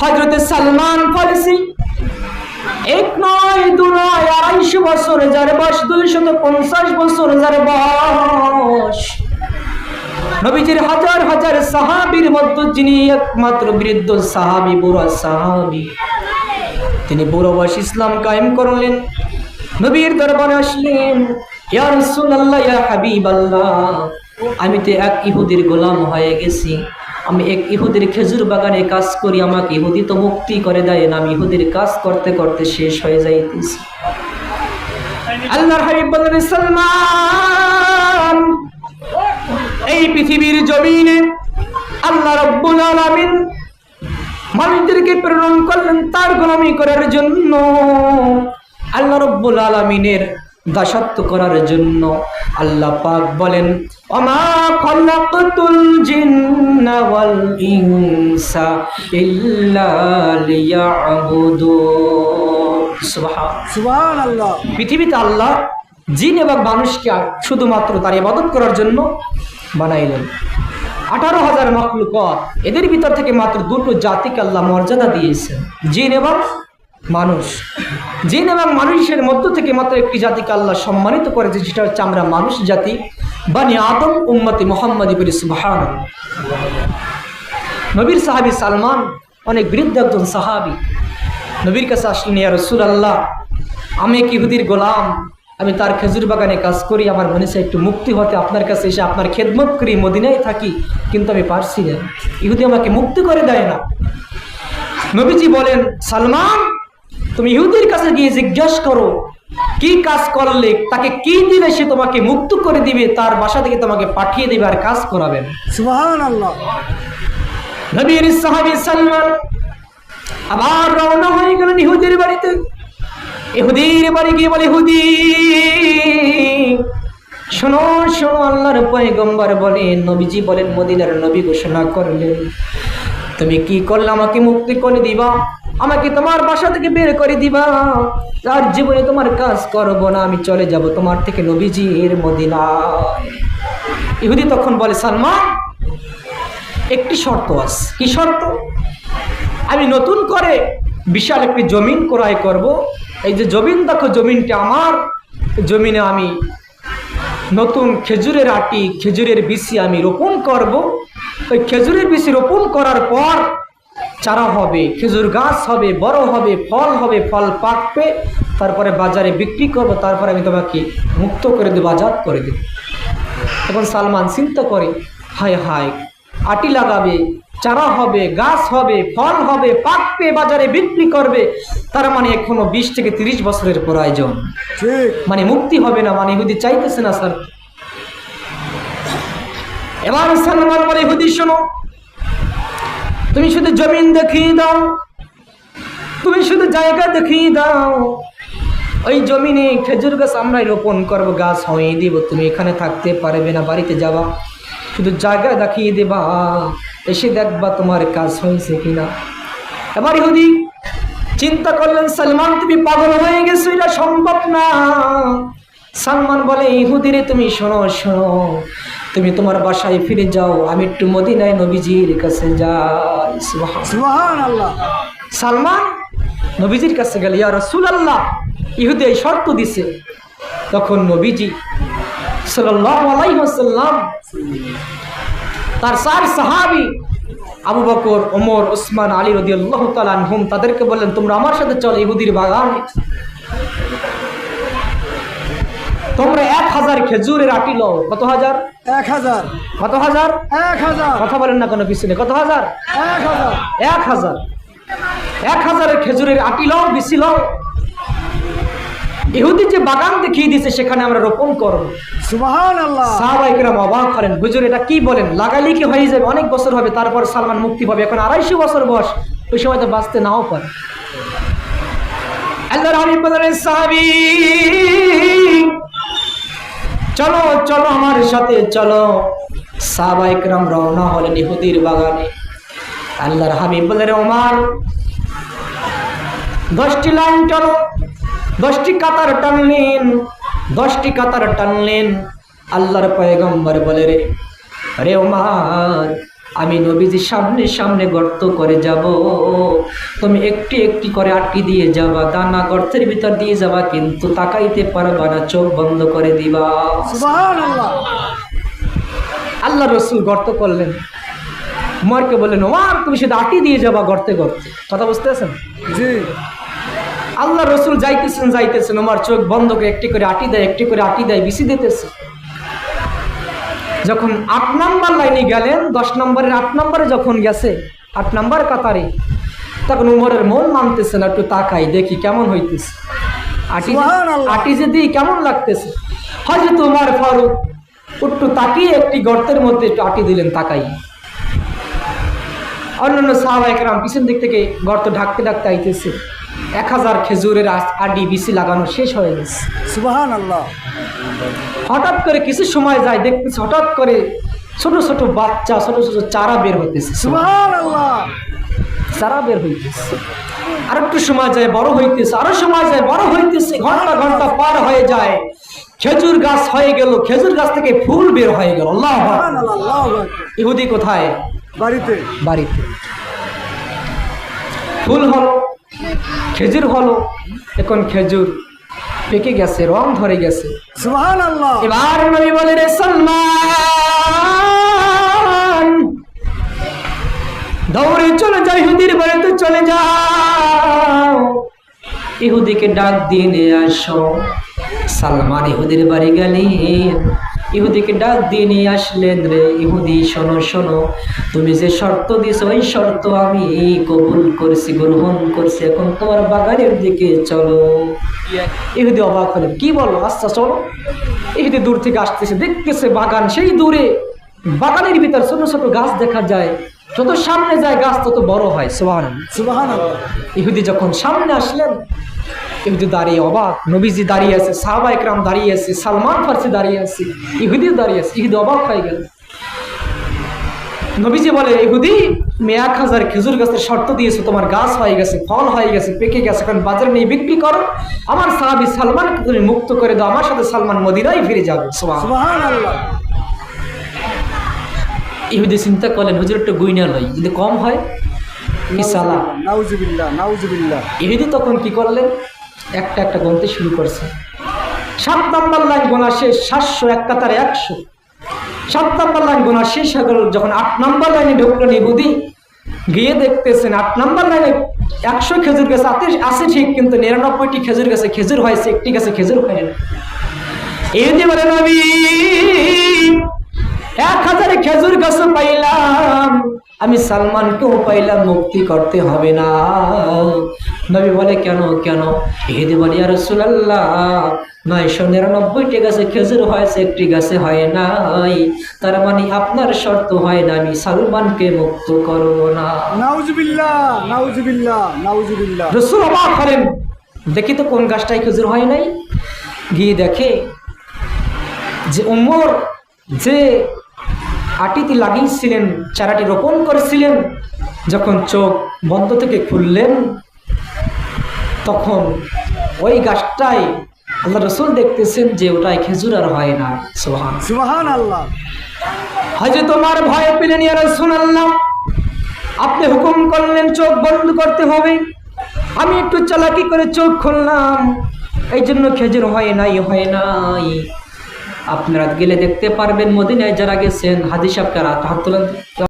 হজরতে সালমান ফারসি। এক নয়, দু নয়, আড়াইশো বছর, যার বয়স দুইশত পঞ্চাশ বছর, যার বয়স। নবীজির হাজার হাজার সাহাবীর মধ্যে যিনি একমাত্র বৃদ্ধ সাহাবি, বুড়া সাহাবি, তিনি বুড়ো বয়স ইসলাম কায়েম করলেন। নবীর দরবারে আসলেন, ইয়া রাসূলুল্লাহ, ইয়া হাবিবাল্লাহ, আমি তো এক ইহুদির গোলাম হয়ে গেছি। আমি এক ইহুদির খেজুর বাগানে কাজ করি, আমাকে ইহুদি তো মুক্তি করে দেয় না, আমি ইহুদির কাজ করতে করতে শেষ হয়ে যাইতেছি। আল্লাহর হাবিব বললেন সালমান, এই পৃথিবীর জমিনে আল্লাহ রব্বুল আলামিন মানুষদেরকে প্রেরণ করলেন তার গোলামি করার জন্য। আল্লাহ রব্বুল আলামিনের দাসত্ব করার জন্য আল্লাহ পাক বলেন অমা খলাকতুল জিন্না ওয়াল ইনসা ইল্লা লিয়াবুদুন। সুবহানাল্লাহ। পৃথিবীতে আল্লাহ জিন এবং মানুষকে শুধুমাত্র তার ইবাদত করার জন্য বানাইলেন। আঠারো হাজার মখলুকত এদের ভিতর থেকে মাত্র দুটো জাতিকে আল্লাহ মর্যাদা দিয়েছেন জিন এবং মানুষ। জিন এবং মানুষের মধ্য থেকে মাত্র একটি জাতিকে আল্লাহ সম্মানিত করেছে সেটা হচ্ছে আমরা মানুষ জাতি, বানি আদম উম্মতি মোহাম্মদ ইবরি সুবহান নবীর সাহাবি সালমান অনেক বৃদ্ধ একজন সাহাবি। নবীর কাছে আসলেন, ইয়া রসুল আল্লাহ আমি এক ইহুদির গোলাম, আমি তার খেজুর বাগানে কাজ করি, আমার মনে একটু মুক্তি হতে, আপনার কাছে এসে আপনার খেদমত করি, মদিনায় থাকি, কিন্তু আমি পারছি না। ইহুদি আমাকে মুক্তি করে দেয় না। নবীজি বলেন, সালমান তুমি ইহুদির কাছে গিয়ে জিজ্ঞেস করো কি কাজ করলে তাকে কি দিলে সে তোমাকে মুক্ত করে দিবে তার বাসা থেকে তোমাকে পাঠিয়ে দিবে আর কাজ করাবেন সুবহানাল্লাহ। নবীর সাহাবি সালমান আবার রওনা হয়ে গেলেন ইহুদির বাড়িতে। ইহুদির বাড়ি গিয়ে বলে ইহুদি শোনো শোনো আল্লাহর পয়গম্বর বলেন নবীজি বলেন মদিনার নবী ঘোষণা করলেন। তুমি কি করলে আমাকে মুক্তি করে দিবা? আমাকে তোমার বাসা থেকে বের করে দিবা। তার জীবনে তোমার কাজ করব না, আমি চলে যাব তোমার থেকে নবীজির মদিনায়। ইহুদি তখন বলে, সালমান, একটি শর্ত আছে। কি শর্ত? আমি নতুন করে বিশাল একটি জমিন ক্রয় করব। এই যে জমিন, দেখো জমিনটা আমার। জমিনে আমি নতুন খেজুরের আটি, খেজুরের বিচি আমি রোপণ করব। ওই খেজুরের বিচি রোপণ করার পর চারা হবে খেজুর গাছ হবে বড় হবে ফল হবে ফল পাকবে তারপরে বাজারে বিক্রি করব তারপরে আমি তোমাকে মুক্ত করে দেবো আজাদ করে দেবো। তখন সালমান চিন্তা করে হায় হায় আটি লাগাবে চারা হবে গাছ হবে ফল হবে পাকবে বাজারে বিক্রি করবে তার মানে এখনও বিশ থেকে তিরিশ বছরের প্রয়োজন। মানে মুক্তি হবে না মানে ইহুদি চাইতেছে না স্যার। এবার সালমান মানে ইহুদি শোনো তুমি শুধু জমিন দেখিয়ে দাও। তুমি শুধু জায়গা দেখিয়ে দাও। ওই জমিনে খেজুর গাছ আমরাই রোপণ করব, গাছ হয়ে দিব। তুমি এখানে থাকতে পারবে না, বাড়িতে যাবা। শুধু জায়গা দেখিয়ে দেবা, এসে দেখবা তোমার কাজ হয়েছে কিনা। এবার ইহুদি, চিন্তা করলেন, সালমান, তুমি পাগল হয়ে গেছো, এটা সম্ভব না। সালমান বলে ইহুদিরে তুমি শোনো শোনো। তুমি তোমার বাসায় ফিরে যাও। আমি একটু মদিনায় নবীজির কাছে যাই। সালমান নবীজির কাছে গেলে ইয়া রসুল আল্লাহ ইহুদি এই শর্ত দিছে। তখন নবীজি আলাইহি তার চার সাহাবি আবু বকর ওমর ওসমান আলী রাদিয়াল্লাহু তাআলা আনহুম তাদেরকে বললেন তোমরা আমার সাথে চলো ইহুদির বাগানে। তোমরা এক হাজার খেজুরের আটি লও। কত হাজার? এক হাজার। কত হাজার? এক হাজার। কথা বলেন না কোনো পিছনে। কত হাজার? এক হাজার। এক হাজার। এক হাজারের খেজুরের আটি লও বেশি লও। ইহুদি যে বাগান দেখিয়ে দিয়েছে সেখানে আমরা রোপণ করব। সাহাবাইকেরাম অবাক করেন হুজুর এটা কি বলেন? লাগাইলে কি হয়ে যাবে? অনেক বছর হবে তারপর সালমান মুক্তি পাবে। এখন আড়াইশো বছর বয়স। ওই সময় তো বাঁচতে নাও পারে। আল্লাহর হাবিব বলেন সাহাবী চলো চলো আমার সাথে, চলো। সাবাইকরাম রওনা হলেন ইহুদির বাগানে। আল্লাহর হাবিব বলেন ওমার, দশটি লাইন চলো দশটি কাতার টানলেন, দশটি কাতার টানলেন। আল্লাহর পয়গম্বর বলে, রে রে ওমার আমি নবীজির সামনে সামনে গর্ত করে যাব। তুমি একটি একটি করে আটকে দিয়ে যাবা দানা গর্তের ভিতর দিয়ে যাবা কিন্তু তাকাইতে পারবা না চোখ বন্ধ করে দিবা। আল্লাহ রসুল গর্ত করলেন। উমারকে বললেন ওমার তুমি সেটা আটি দিয়ে যাবা গর্তে গর্তে। কথা বুঝতে আছেন জি। আল্লাহ রসুল যাইতেছেন যাইতেছেন ওমার চোখ বন্ধ করে একটি করে আটি দেয় একটি করে আটি দেয় বিসি দিতেছে। যখন আট নাম্বার লাইনে গেলেন দশ নম্বরের আট নম্বরে যখন গেছে আট নাম্বার কাতারে তখন উমরের মন মানতেছে না একটু তাকাই দেখি কেমন হইতেছে। আটি যে- আটি যে দিই কেমন লাগতেছে? হয়তো তোমার ফারুক একটু তাকিয়ে একটি গর্তের মধ্যে একটু আটি দিলেন তাকাই। অন্যান্য সাহাবাহিকরাম পিছন দিক থেকে গর্ত ঢাকতে ঢাকতে আইতেছে। এক হাজার খেজুরের আডি বিসি লাগানো শেষ হয়ে গেছে। সুবহান আল্লাহ হঠাৎ করে কিছু সময় যায় দেখতেছে হঠাৎ করে ছোট ছোট বাচ্চা ছোট ছোট চারা বের হইতেছে। সুবহান আল্লাহ চারা বের হইতেছে। আর একটু সময় যায় বড় হইতেছে আরও সময় যায় বড় হইতেছে ঘণ্টা ঘণ্টা পার হয়ে যায়। খেজুর গাছ হয়ে গেল খেজুর গাছ থেকে ফুল বের হয়ে গেল। আল্লাহ। ইহুদি কোথায়? বাড়িতে। বাড়িতে। ফুল হলো খেজুর হলো। এখন খেজুর পেকে গেছে রং ধরে গেছে। এবার নবী বলে রে সলমান দৌড়ে চলে যাও ইহুদির বাড়িতে চলে যাও ইহুদিকে ডাক দিয়ে নিয়ে আসো। সালমান ইহুদির বাড়ি গেলেন। ইহুদিকে ডাক দিয়ে নিয়ে আসলেন রে? ইহুদি, শোনো শোনো। তুমি যে শর্ত দিছ ওই শর্ত আমি কবুল করছি, গ্রহণ করছি। এখন তোমার বাগানের দিকে চলো। ইহুদি অবাক হলেন, কি বলো? আচ্ছা চলো ইহুদি দূর থেকে আসতেছে, দেখতেছে বাগান। সেই দূরে বাগানের ভিতর ছোট ছোট গাছ দেখা যায়। যত সামনে যায় গাছ তত বড় হয়। সুবহান আল্লাহ ইহুদি যখন সামনে আসলেন ইহুদি দাঁড়িয়ে অবাক। নবীজি দাঁড়িয়ে আছে সাহাবা একরাম দাঁড়িয়ে আছে সালমান ফার্সি দাঁড়িয়ে আছে ইহুদি দাঁড়িয়ে আছে ইহুদি অবাক হয়ে গেল। নবীজি বলে ইহুদি এক হাজার খেজুর গাছের শর্ত দিয়েছে তোমার গাছ হয়ে গেছে ফল হয়ে গেছে পেকে গেছে এখন বাজারে নিয়ে বিক্রি করো। আমার সাহাবি সালমানকে তুমি মুক্ত করে দাও আমার সাথে সালমান মদিনায় ফিরে যাবে। সুবহান। ইহুদি চিন্তা করলেন হুজুর একটু গুইনা লই যদি কম হয় সালা ইহুদি তখন কি করলেন? একটা একটা গুনতে শুরু করছে। সাত নাম্বার লাইন গোনা শেষ সাতশো এক কাতারে একশো। সাত নাম্বার লাইন গোনা শেষ হয়ে গেল যখন আট নাম্বার লাইনে ঢুকলেন ইহুদি গিয়ে দেখতেছেন আট নাম্বার লাইনে একশো খেজুর গাছ আছে আছে ঠিক কিন্তু নিরানব্বইটি খেজুর গাছে খেজুর হয়েছে একটি গাছে খেজুর হয় না বলে নবী এক হাজার খেজুর গাছ পাইলাম। আমি সালমানকেও পাইলাম মুক্তি করতে হবে না। নবী বলে কেন কেন? ইহুদি বলে আর রসুলাল্লাহ নয়শো নিরানব্বইটি গাছে খেজুর হয়েছে একটি গাছে হয় নাই। তার মানে আপনার শর্ত হয় না আমি সালমানকে মুক্ত করব না। রসুল অবাক হলেন দেখি তো কোন গাছটায় খেজুর হয় নাই? গিয়ে দেখে যে উমর যে আটিতে লাগিয়েছিলেন চারাটি রোপণ করেছিলেন। যখন চোখ বন্ধ থেকে খুললেন তখন ওই গাছটাই আল্লাহ রসুল দেখতেছেন যে ওটাই খেজুর আর হয় না। সোহান সোহান আল্লাহ হয়তো তোমার ভয় পেলেন ইয়া রাসূলুল্লাহ। আপনি হুকুম করলেন চোখ বন্ধ করতে হবে। আমি একটু চালাকি করে চোখ খুললাম। এই জন্য খেজুর হয় নাই হয় নাই। আপনারা গেলে দেখতে পারবেন মদিনায় যারা গেছেন হাদিস সাহেব হাত তোলেন।